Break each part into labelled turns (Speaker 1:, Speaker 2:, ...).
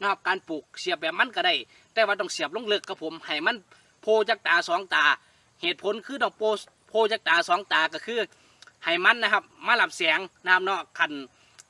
Speaker 1: นะครับการปลูกเสียบแบบมันก็ได้ แต่ว่าต้องเสียบลงเลึกครับผมให้มันโพจากตาสองตา เหตุผลคือต้องโพโพจากตาสองตาก็คือให้มันนะครับ มาหลับแสงนะครับเนาะขัน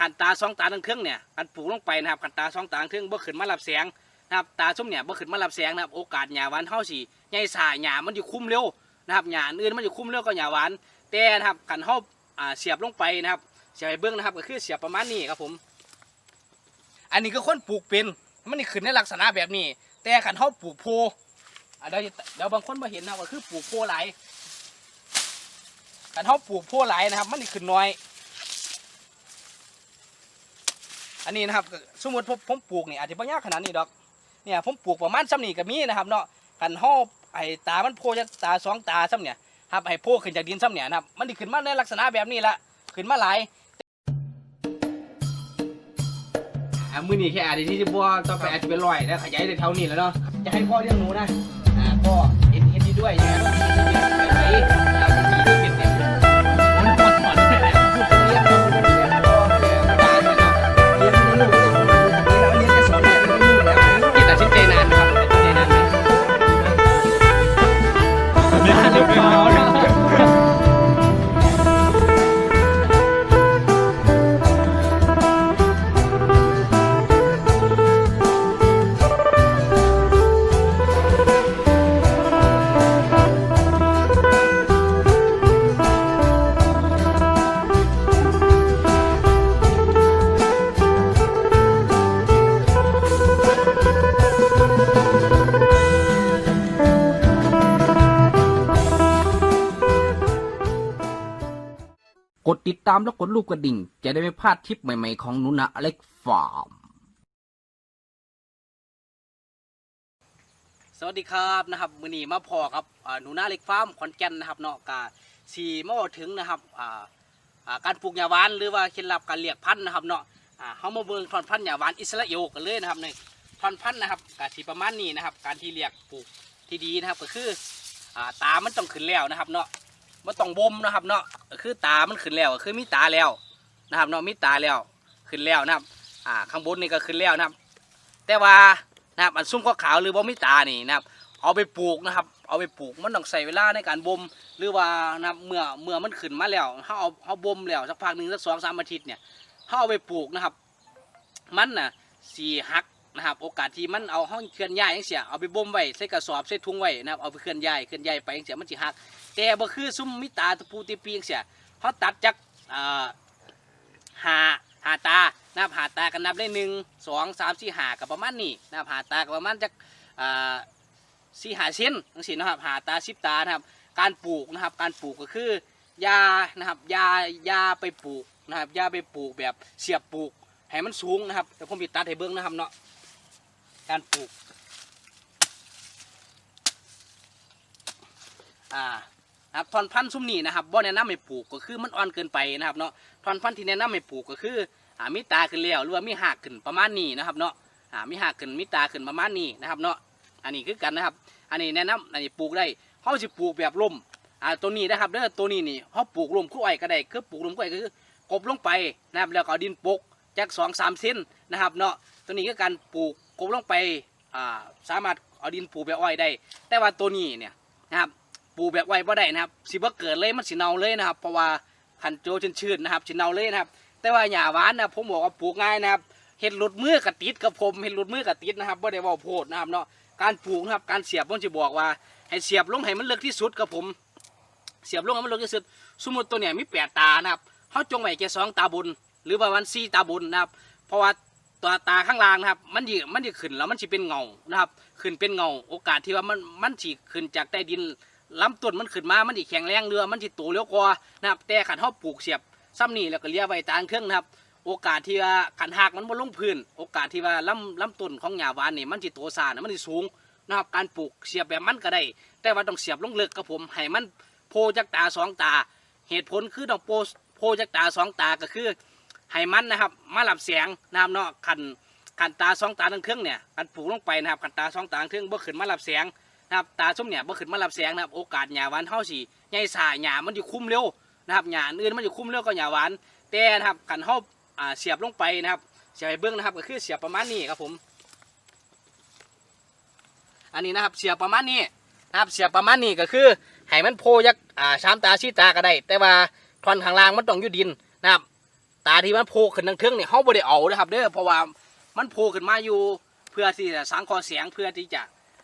Speaker 1: ขันตาสองตาทั้งเครื่องเนี่ยการปลูกลงไปนะครับขันตาสองตาทั้งเครื่องบ่ขึ้นมาหลับแสงนะครับตาส้มเนี่ยบ่ขึ้นมาหลับแสงนะครับโอกาสหญ้าหวานเฮาสิใหญ่สายหญ้ามันจะคุ้มเร็วนะครับหญ้าอื่นมันจะคุ้มเร็วก็หญ้าหวานแต่นะครับขันเฮาอ่าเสียบลงไปนะครับเสียบไปเบื้องนะครับก็คือเสียบประมาณนี้ครับผม อันนี้ก็คนปลูกเป็นมันนี่ขึ้นในลักษณะแบบนี้ แต่ขันเฮาปลูกโพอะเดี๋ยวเดี๋ยวบางคนมาเห็นนะว่าคือปลูกโพหลายขันเฮาปลูกโพหลายนะครับ มันนี่ขึ้นน้อย อันนี้นะครับสมมติผมปลูกนี่อาจจะไม่ยากขนาดนี้ดอกเนี่ยผมปลูกประมาณซ้ำนี่ก็มีนะครับเนาะขันเฮาไอ้ตามันโพจะตาสองตาซ้ำเนี่ยครับไอ้โพขึ้นจากดินซ้ำเนี่ยนะครับมันนี่ขึ้นมาในลักษณะแบบนี้ละขึ้นมาหลาย อ่ามือนี้แค่อาจจะที่จะบัวต่อไปอาจจะเป็นรอยแล้วขยายในแถวนี้แล้วเนาะจะให้พ่อเลี้ยงหนูนะอ่าพ่อเห็นเห็นดีด้วยใช่ไหมเป็นะ กดติดตามแล้วกดรูปกระดิ่ง จะได้ไม่พลาดทริปใหม่ๆของหนุนะอเล็กฟาร์ม สวัสดีครับนะครับมือนีมาพอครับอ่าหนูนาเล็กฟาร์มขอนแก่นนะครับเนาะกาสีมาบอกถึงนะครับอ่าอ่าการปลูกหญ้าหวานหรือว่าเคล็ดลับการเลี้ยงพันธุ์นะครับเนาะอ่าเขามาเบิ่งทอนพันธุ์หญ้าหวานอิสราเอลกันเลยนะครับในทอนพันธุ์นะครับกาสีประมาณนี้นะครับ การที่เลี้ยงปลูกที่ดีนะครับก็คืออ่าตามันต้องขึ้นแล้วนะครับเนาะ มันต้องบ่มนะครับเนาะคือตามันขึ้นแล้วคือมีตาแล้วนะครับเนาะมีตาแล้วขึ้นแล้วนะครับ อ่าข้างบนนี่ก็ขึ้นแล้วนะครับ แต่ว่านะครับอันซุ้มขาวหรือบ่มีตานี่นะครับ เอาไปปลูกนะครับ เอาไปปลูกมันต้องใส่เวลาในการบ่มหรือว่านะครับเมื่อเมื่อมันขึ้นมาแล้วเฮาเอาเฮาบ่มแล้วสักพักหนึ่งสักสองสามอาทิตย์เนี่ยเฮาเอาไปปลูกนะครับ มันน่ะสีหักนะครับโอกาสที่มันเอาห้องเคลื่อนย้ายจังเสียเอาไปบ่มไว้ใส่กระสอบใส่ถุงไว้นะครับเอาไปเคลื่อนย้ายเคลื่อนย้ายไปจังเสียมันสิหัก แต่บ่คือซุ้มมิตาตะปูตีปีงเสียเขาตัดจากหาหาตานับหาตากันนับได้หนึ่งสองสามสี่หากับประมาณนี้นะครับหาตากับประมาณจากสี่หาเส้นจังซี่นะครับหาตาสิบตานะครับ การปลูกนะครับการปลูกก็คือยานะครับยายาไปปลูกนะครับยาไปปลูกแบบเสียบปลูกให้มันสูงนะครับเดี๋ยวผมปิดตัดให้เบิ้งนะครับเนาะการปลูกอ่า นะครับทอนพันธุ์ซุ้มนี่นะครับบ่แนะนำให้ปลูกก็คือมันอ่อนเกินไปนะครับเนาะทอนพันธุ์ที่แนะนำให้ปลูกก็คืออ่ามีตาขึ้นแล้วหรือว่ามีหากขึ้นประมาณนี้นะครับเนาะอ่ามีหากขึ้นมีตาขึ้นประมาณนี้นะครับเนาะอันนี้คือกันนะครับ อันนี้แนะนำอันนี้ปลูกได้เขาสิปลูกแบบร่มอ่าตัวนี้นะครับเด้อตัวนี้นี่เขาปลูกร่มคู่อ้อยก็ได้คือปลูกร่มคู่อ้อยก็คือกบลงไปนะครับแล้วก็เอาดินปกจากสองสามเซนนะครับเนาะตัวนี้คือการปลูกกบลงไปอ่าสามารถเอาดินปลูกแบบอ้อยได้ แต่ว่าตัวนี้เนี่ยนะครับ ปลูกแบบไว้บ่ได้นะครับสิบ่เกิดเลยมันสิเน่าเลยนะครับ เพราะว่าขันโจชื้นๆนะครับสิเน่าเลยนะครับ แต่ว่าหญ้าหวานนะผมบอกว่าปลูกง่ายนะครับเห็ดหลุดมือกระติดกับผมเห็ดหลุดมือกระติดนะครับบ่ได้ว่าโพดนะครับเนาะการปลูกนะครับการเสียบผมจะบอกว่า ให้เสียบลงให้มันเลือกที่สุดกับผม เสียบลงให้มันเลือกที่สุด สมมติตัวเนี้ยมีแปดตานะครับเขาจงไว้แค่สองตาบนหรือประมาณสี่ตาบนนะครับ เพราะว่าตัวตาข้างล่างนะครับ มันดีมันดีขึ้นแล้วมันจะเป็นเงานะครับ ขึ้นเป็นเงาโอกาสที่ว่ามันมันสิขึ้นจากใต้ดิน ลำต้นมันขึ้นมา มันสิแข็งแรงเรือ มันสิโตเร็วกว่านะครับ แต่ขันเขาปลูกเสียบซ้ำนี่แล้วก็เลี้ยไว้ตามเครื่องนะครับ โอกาสที่ว่าขันหักมันบ่ลงพื้น โอกาสที่ว่าลำลำต้นของหญ้าหวานนี่มันสิโตซ่านะมันสิสูงนะครับ การปลูกเสียบแบบมันก็ได้ แต่ว่าต้องเสียบลงเลึกกับผมให้มันโพจากตาสองตา เหตุผลคือต้องโพโพจากตาสองตาก็คือให้มันนะครับ มาหลับแสงนะครับเนาะขันขันตาสองตาทั้งเครื่องเนี่ยการปลูกลงไปนะครับขันตาสองตาทั้งเครื่องบ่ขึ้นมาหลับแสง นะครับตาส้มเนี่ยบ่ขึ้นมารับแสงนะครับโอกาสหญ้าหวานเฮาสิใหญ่สายหญ้ามันสิคุ้มเร็วนะครับหญ้าอื่นมันสิคุ้มเร็วก็หญ้าหวานแต่นะครับคันเฮาอ่าเสียบลงไปนะครับเสียบเบื้องนะครับก็คือเสียบประมาณนี้ครับผม อันนี้นะครับเสียบประมาณนี้นะครับเสียบประมาณนี้ก็คือให้มันโพยักอ่าชามตาชี้ตาก็ได้ แต่ว่าท่อนข้างล่างมันต้องอยู่ดินนะครับ ตาที่มันโผล่ขึ้นทางเทิงเนี่ยเขาบ่ได้เอานะครับเด้อเพราะว่ามันโผล่ขึ้นมาอยู่ เพื่อที่จะสังคราะห์เสียงเพื่อที่จะ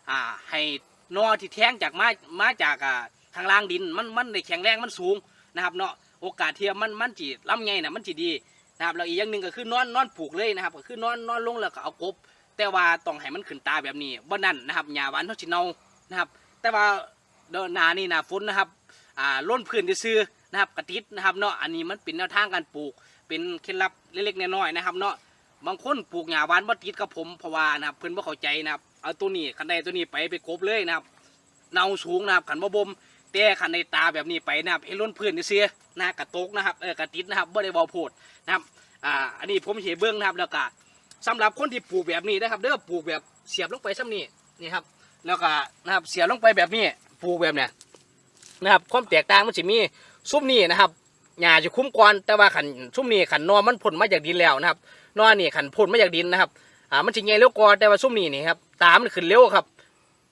Speaker 1: อ่าให้ นอที่แทงจากมามาจากอ่าทางล่างดินมันมันได้แข็งแรงมันสูงนะครับเนาะโอกาสที่มันมันจีลำไงนะมันจีดีนะครับแล้วอีกอย่างหนึ่งก็คือนอนนอนปลูกเลยนะครับ ก็คือนอนนอนลงแล้วก็เอากบ แต่ว่าต้องให้มันขึ้นตาแบบนี้บ่นั่นนะครับหญ้าหวานเขาสิเนานะครับ แต่ว่าเดินนานี่นาฝนนะครับอ่าล้นพื้นซื่อนะครับกระติดนะครับเนาะอันนี้มันเป็นแนวทางการปลูก เป็นเคล็ดลับเล็กๆน้อยๆนะครับเนาะบางคนปลูกหญ้าหวานบ่ติดกับผมเพราะว่านะครับเพิ่นบ่เข้าใจนะครับ เอาตัวนี้คันใดตัวนี้ไปไปกบเลยนะครับ เนาสูงนะครับขันบ่บ่มแต่คันในตาแบบนี้ไปนะครับเห็นล้นพื้นซื่อๆนะกระตกนะครับเออกระติดนะครับบ่ได้เบาโพดนะครับอ่าอันนี้ผมเห็นเบื้องนะครับแล้วก็สำหรับคนที่ปลูกแบบนี้นะครับเด้อปลูกแบบเสียบลงไปซ้ำนี่นี่ครับแล้วก็นะครับเสียบลงไปแบบนี้ปลูกแบบเนี้ยนะครับความแตกต่างมันจะมีซุ้มนี่นะครับหญ้าจะคุ้มก่อนแต่ว่าขันชุ่มนี่ขันนอมันพ่นมาจากดินแล้วนะครับนอนี่ขันพ่นมาจากดินนะครับอ่ามันจะใหญ่เร็วกว่าแต่ว่าชุ่มนี่นี่ครับ ตามันขึ้นเร็วครับ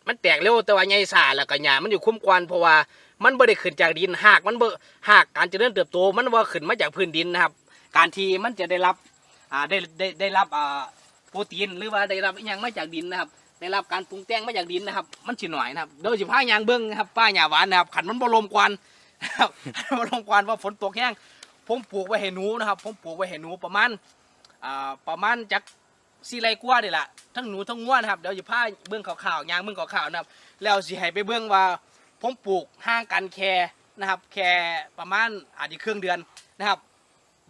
Speaker 1: มันแตกเร็วแต่ว่าใหญ่สาแล้วก็หญ้ามันอยู่คุ้มก่อนเพราะว่ามันบ่ได้ขึ้นจากดินหากมันบ่หากการเจริญเติบโตมันว่าขึ้นมาจากพื้นดินนะครับ การที่มันจะได้รับอ่าได้ได้ได้รับอ่าโปรตีนหรือว่าได้รับอหย่างมาจากดินนะครับ ได้รับการปรุงแต่งมาจากดินนะครับ มันสิหน่อยนะครับโดยเฉพาะยางเบิ้งนะครับป้าหญ้าหวานนะครับขันมันบ่ลมกวนนะครับบ่ลมกวนว่าฝนตกแห้งผมปลูกไว้ให้หนูนะครับ ผมปลูกไว้ให้หนูประมาณอ่าประมาณจัก สีไรกว่านี่แหละทั้งหนูทั้งง้วนะครับเดี๋ยวจะพาเบื้องขาวๆยางเบื้องขาวๆนะครับ แล้วสิให้ไปเบื้องว่าผมปลูกห่างกันแค่นะครับ แค่ประมาณอาจจะครึ่งเดือนนะครับ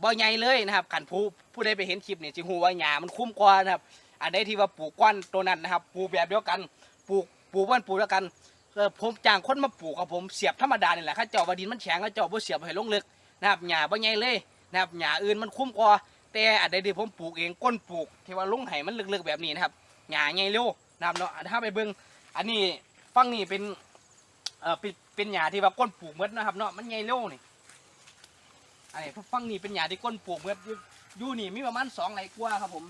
Speaker 1: บ่ใหญ่เลยนะครับขันผู้ผู้ใดไปเห็นคลิปเนี่ยจิฮูว่าหญ้ามันคุ้มกว่านะครับ อันใดที่ว่าปลูกก้อนตัวนั้นนะครับปลูกแบบเดียวกันปลูกปลูกวันปลูกเดียวกันเออผมจ้างคนมาปลูกครับผมเสียบธรรมดานี่แหละข้าเจ้าว่าดินมันแข็งข้าเจ้าบ่เสียบให้ลงลึกนะครับหญ้าบ่ใหญ่เลยนะครับหญ้าอื่นมันคุ้มกว่า แต่อันใดที่ผมปลูกเองก้นปลูกที่ว่าลุงไห้มันลึกๆแบบนี้นะครับหญ้าใหญ่เร็วนะครับเนาะถ้าไปเบิ่งอันนี้ฟังนี่เป็นเอ่อเป็นเป็นหญ้าที่ว่าก้นปลูกหมดนะครับเนาะมันใหญ่เร็วนี่อันนี้ฟังนี่เป็นหญ้าที่ก้นปลูกหมดอยู่อยู่นี่มีประมาณสองไร่กว่าครับผม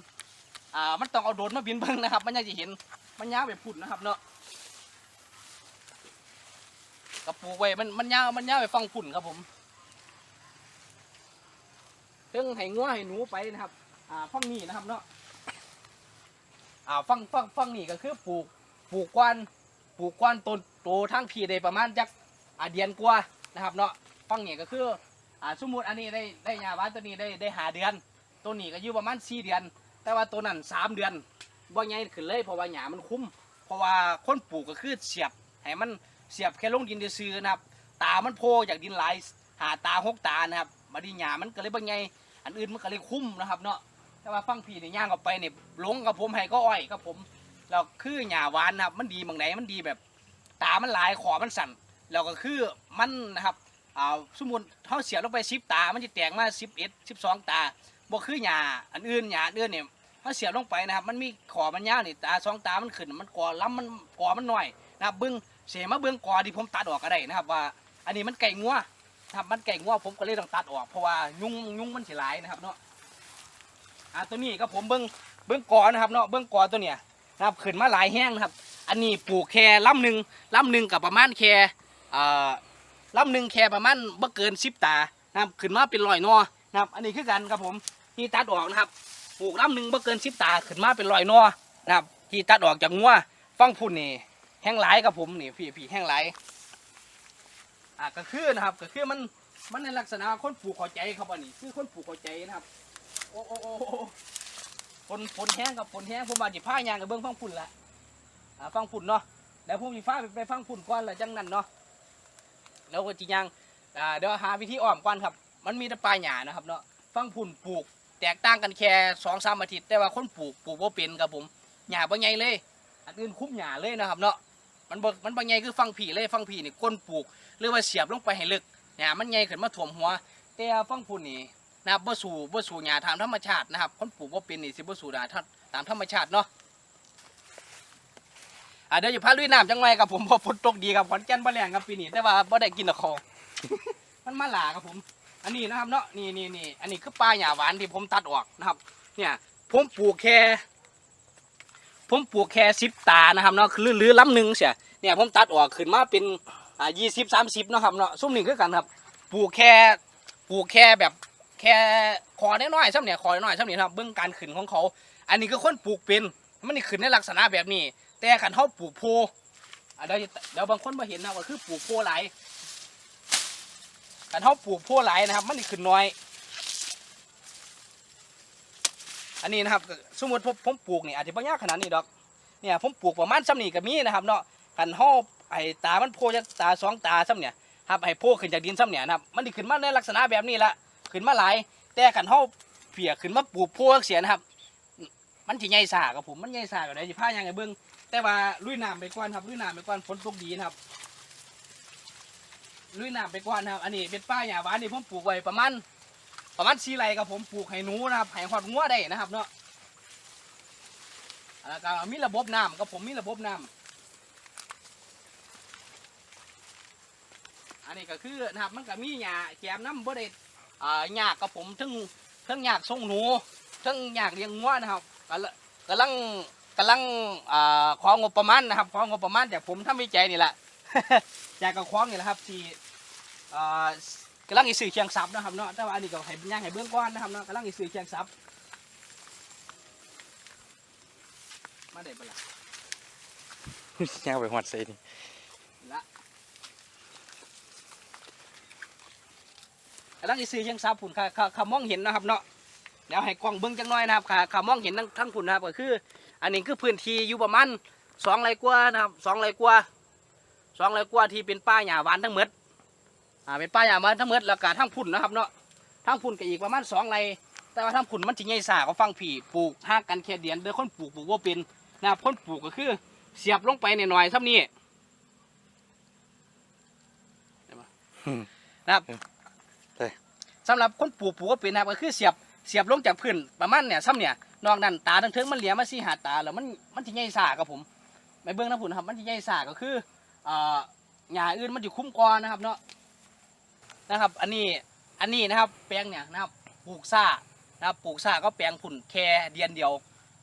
Speaker 1: อ่ามันต้องเอาโดรนมาบินเบิ่งนะครับ มันยังจะเห็นมันยาวแบบพุ่นนะครับเนาะกระปลูกไว้มันมันยาวมันยาวไปฟังพุ่นครับผม เรื่องให้งัวให้หนูไปนะครับอ่าฟังนี่นะครับเนาะอ่าฟังฟังฟังนี่ก็คือปลูกปลูกกวนปลูกกวนต้นโตทั้งพีได้ประมาณจักอ่าเดือนกว่านะครับเนาะฟังนี่ก็คืออ่าสมมุติอันนี้ได้ได้ยาหวานตัวนี้ได้ได้หาเดือนตัวนี้ก็อยู่ประมาณสี่เดือน แต่ว่าตัวนั้นสามเดือนบ่ใหญ่ขึ้นเลยเพราะว่าหญ้ามันคุ้ม เพราะว่าคนปลูกก็คือเสียบให้มันเสียบแค่ลงดินซื่อนะครับ ตามันโผล่จากดินหลายหาตาหกตานะครับมาดีหญ้ามันก็เลยบ่ใหญ่ อันอื่นมันก็เลยคุ้มนะครับเนาะแต่ว่าฟังพี่เนี่ยย่างออกไปเนี่ยหลงกับผมให้ก็อ้อยกับผมแล้วคือหญ้าหวานนะครับ มันดีบางไหนมันดีแบบ ตามันหลายขอมันสั่นแล้วก็คือมันนะครับอ่าสมมุติเขาเสียบลงไปสิบตา มันจะแตกมาสิบเอ็ดสิบสองตาบ่คือหญ้าอันอื่นหญ้าอันอื่นเนี่ยเขาเสียบลงไปนะครับ มันมีขอมันยาวนี่ตาสองตามันขึ้นมันกอล้ำมันกอมันหน้อยนะครับเบิ้องเสียมาเบิ้องกอที่ผมตัดออกก็ได้นะครับว่า อันนี้มันไก่งัว นะครับมันไก่งัวผมก็เลยต้องตัดออกเพราะว่ายุงยุงมันสิหลายนะครับเนาะอ่าตัวนี้ก็ผมเบิ้งเบิ้งกอนะครับเนาะเบิ้งกอตัวเนี้ยนะครับขึ้นมาหลายแห้งนะครับ อันนี้ปลูกแค่ลำหนึ่งลำหนึ่งกับประมาณแค่อ่าลำหนึ่งแค่ประมาณบ่เกินสิบตานะครับขึ้นมาเป็นรอยนอนะครับ อันนี้คือกันครับผมที่ตัดออกนะครับปลูกลำหนึ่งบ่เกินสิบตาขึ้นมาเป็นรอยนอนะครับที่ตัดออกจากงัวฟังพุ่นนี่แห้งหลายครับผมนี่พี่พี่แห้งหลาย อ่าก็คือนะครับก็คือมันมันในลักษณะคนปลูกข้าใจครับอันนี้คือคนปลูกข้าใจนะครับ โอ้โอ้โอ้ฝนฝนแห้งกับฝนแห้งผมมาจิผ้ายางกับเบิ้งฟังฝุ่นละอ่าฟังฝุ่นเนาะแล้วผมมีฟ้าไปไปฟังฝุ่นก่อนละจังนั้นเนาะแล้วก็จียางอ่าเดี๋ยวหาวิธีอ้อมก่อนครับ มันมีแต่ปลายหญ้านะครับเนาะฟังฝุ่นปลูกแตกต่างกันแค่สองสามอาทิตย์แต่ว่าคนปลูกปลูกว่าเป็นครับผมหญ้าบ่ใหญ่เลยอันอื่นคุ้มหญ้าเลยนะครับเนาะ มันบ่มันบ่ใหญ่คือฟังผีเลยฟังผีนี่ก้นปลูก หรือว่าเสียบลงไปให้ลึกหญ้ามันใหญ่ขึ้นมาถ่วมหัว แต่ฟังฝุ่นนี่นะครับบ่สู่บ่สู่หญ้าตามธรรมชาตินะครับคนปลูกบ่เป็นนี่สิบ่สู่หญ้าตามธรรมชาติเนาะอ่าเดี๋ยวอยู่พาลุยน้ำจังไงครับผมเพอฝนตกดีครับขอนแก่นบ่แรงครับปีนี้แต่ว่าบ่ได้กินตะคองมันมาหลาครับผม อันนี้นะครับเนาะนี่นี่นี่อันนี้คือปลาหญ้าหวานที่ผมตัดออกนะครับ เนี่ยผมปลูกแค่ ผมปลูกแค่สิบตานะครับเนาะคือหรือลำหนึ่งเสียเนี่ยผมตัดออกขึ้นมาเป็นอ่ายี่สิบสามสิบเนาะครับเนาะซุ้มนี่คือกันครับปลูกแค่ปลูกแค่แบบแค่คอน้อยๆซ้ำเนี่ยคอน้อยๆซ้ำเนี่ยนะครับเบื้องการขึ้นของเขา อันนี้คือคนปลูกเป็นมันนี่ขึ้นในลักษณะแบบนี้ แต่ขันเขาปลูกโพอะเดี๋ยวเดี๋ยวบางคนมาเห็นนะว่าคือปลูกโพไหลขันเขาปลูกโพไหลนะครับ มันนี่ขึ้นน้อย อันนี้นะครับสมมติผมปลูกนี่อาจจะไม่ยากขนาดนี้ดอกเนี่ยผมปลูกประมาณซ้ำนี่ก็มีนะครับเนาะกันห่อไอ้ตามันโพจากตาสองตาซ้ำเนี่ยครับไอ้โพขึ้นจากดินซ้ำเนี่ยนะครับมันด้ขึ้นมาในลักษณะแบบนี้ละขึ้นมาหลายแต่กันห่อเปียกขึ้นมาปลูกโพเสียนะครับ มันจะใหญ่สากับผมมันใหญ่สากับไหนจะพายังไงเบิ้งแต่ว่าลุยน้ำไปก่อนครับลุยน้ำไปก่อนฝนตกดีนะครับลุยน้ำไปก่อนนะครับอันนี้เป็นป้าหญ้าหวานนี่ผมปลูกไว้ประมาณ ประมาณสี่ไร่กับผมปลูกให้หนูนะครับให้หอดงัวได้นะครับเนาะแล้วก็มีระบบน้ำกับผมมีระบบน้ำอันนี้ก็คือนะครับมันก็มีหญ้าแกมน้ำบ่ได้อ่าหญ้ากับผมทั้งทั้งหญ้าส่งหนูทั้งหญ้าเลี้ยงงัวนะครับกำลังกำลังกำลังอ่าของงบประมาณนะครับของงบประมาณจากผมทำวิจัยนี่แหละจากกับของนี่แหละครับที่อ่า กำลังอีสื่อเชียงซับนะครับเนาะแต่ว่าอันนี้ก็ให้ย่างให้เบื้องก้อนนะครับเนาะกำลังอีสื่อเชียงซับมาได้ปะล่ะ
Speaker 2: ย่างไปหอดใส่นี่
Speaker 1: ละกำลังอีสื่อเชียงซับผุนค่ะค่ะค่ะมองเห็นนะครับเนาะเดี๋ยวให้กล้องเบื้องจังน้อยนะครับค่ะค่ะมองเห็นทั้งทั้งผุนนะครับก็คือ อันนี้คือพื้นที่อยู่ประมาณสองไร่กว่านะครับสองไร่กว่าสองไร่กว่าที่เป็นป่าหญ้าหวานทั้งหมด อ่าเป็นป้ายยามาทั้งหมดแล้วก็ทั้งพุ่นนะครับเนาะทั้งพุ่นก็อีกประมาณสองไรแต่ว่าทั้งพุ่นมันจะใหญ่สาก็ฟังผีปลูกห้ากกันแค่เดียนเด้อคนปลูกปลูกว่าเป็นนะครับคนปลูกก็คือเสียบลงไปหน่อยๆเท่านี้เห็นปะนะครับสำหรับคนปลูกปลูกว่าเป็นนะครับก็คือเสียบเสียบลงจากพื้นประมาณเนี่ยซ้ำเนี่ยนอกนั้นตาทั้งเทิงมันเหลียมาสี่หาตาแล้วมันมันจะใหญ่สากับผมไปเบื้องน้ำพุ่นครับมันจะใหญ่สาก็คืออ่าหญ้าอื่นมันจะคุ้มกอนะครับเนาะ นะครับ อันนี้อันนี้นะครับแปลงเนี่ยนะครับปลูกซ่านะครับปลูกซ่าก็แปลงผุ่นแค่เดือนเดียว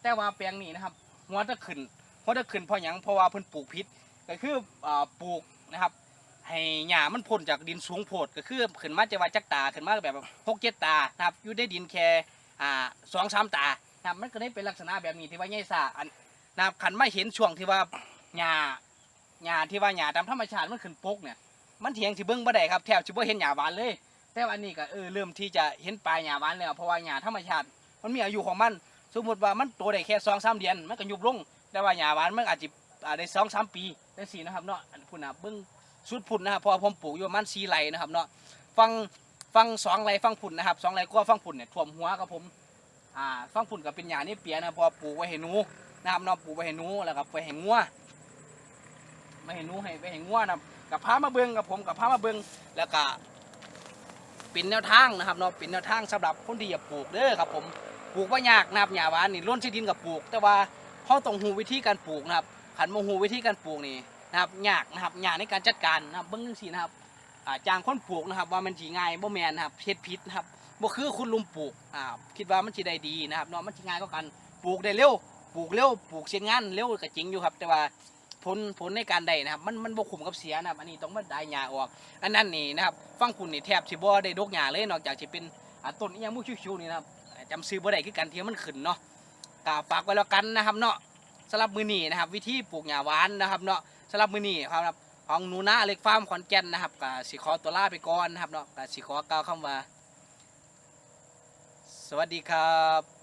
Speaker 1: แต่ว่าแปลงนี้นะครับหัวจะขึ้นหัวจะขึ้นเพราะหยังเพราะว่าเพิ่นปลูกพิษก็คืออปลูกนะครับ ให้หญ้ามันพ้นจากดินสูงโพดก็คือขึ้นมาจะว่าจักตาขึ้นมาแบบหกเจ็ดตานะครับอยู่ได้ดินแค่อ่าสองสามตานะครับมันก็ได้เป็นลักษณะแบบนี้ที่ว่าใหญ่ซ่าอันนะครับขันไม่เห็นช่วงที่ว่าหญ้าหญ้าที่ว่าหญ้าตามธรรมชาติมันขึ้นปกเนี่ย มันเถียงสิเบิ้งบ่ได้ครับแทบสิบ่เห็นหญ้าหวานเลย แต่ว่าอันนี้ก็เออเริ่มที่จะเห็นปลายหญ้าหวานแล้วเพราะว่าหญ้าธรรมชาติ มันมีอายุของมัน สมมติว่ามันโตได้แค่สองสามเดือนมันก็ยุบลง แต่ว่าหญ้าหวานมันอาจจะได้สองสามปีได้สี่นะครับเนาะอันพุ่นนะเบิ้งสุดพุ่นนะครับเพราะผมปลูกอยู่ประมันสี่ไร่นะครับเนาะฟังฟังสองไร่ฟังพุ่นนะครับสองไร่ก็ฟังพุ่นเนี่ยท่วมหัวกับผมอ่าฟังพุ่นก็เป็นหญ้านี่เปียนะพราะว่าปลูกไว้ให้หนูนะครับเนาะปลูกไว้ให้หนูแล้วก็ไปให้งัวไม่ให้หนูให้ไปให้งัวนะครับ กับพามาเบิงกับผมกับพามาเบิงแล้วก็เป็นแนวทางนะครับเนาะเป็นแนวทางสำหรับคนที่อยากปลูกเด้อครับผมปลูกว่ายากนะครับหญ้าหวานนี่ล้นที่ดินกับปลูก แต่ว่าเขาต้องหูวิธีการปลูกนะครับขันมหูวิธีการปลูกนี่นะครับยากนะครับยากในการจัดการนะครับเบิ้งจังซี่นะครับจางคนปลูกนะครับ ว่ามันสิง่ายบ่แมนนะครับเฮ็ดผิดนะครับบ่คือคุณลุมปลูกอ่าคิดว่ามันสิได้ดีนะครับเนาะมันสิง่ายกว่ากันปลูกได้เร็วปลูกเร็วปลูกเสร็จงานเร็วก็จริงอยู่ครับ แต่ว่า ผลผลในการได้นะครับ มันมันบกขุมกับเสียนะครับ อันนี้ต้องมาได้หญ้าออก อันนั้นนี่นะครับฟังคุณนี่แทบสิบ่ได้ดกหญ้าเลยนอกจากจะเป็นอ่าต้นอีหยังมุกชิวๆนี่นะครับจำซื้อบ่ได้คือกันที่มันขึ้นเนาะก็ฝากไว้แล้วกันนะครับเนาะสำหรับมือนีนะครับ วิธีปลูกหญ้าหวานนะครับเนาะสำหรับมือนีครับของหนูนาเล็กฟาร์มขอนแก่นนะครับก็สิขอตัวล่าไปก่อนนะครับเนาะก็สิขอกล่าวคำว่า สวัสดีครับ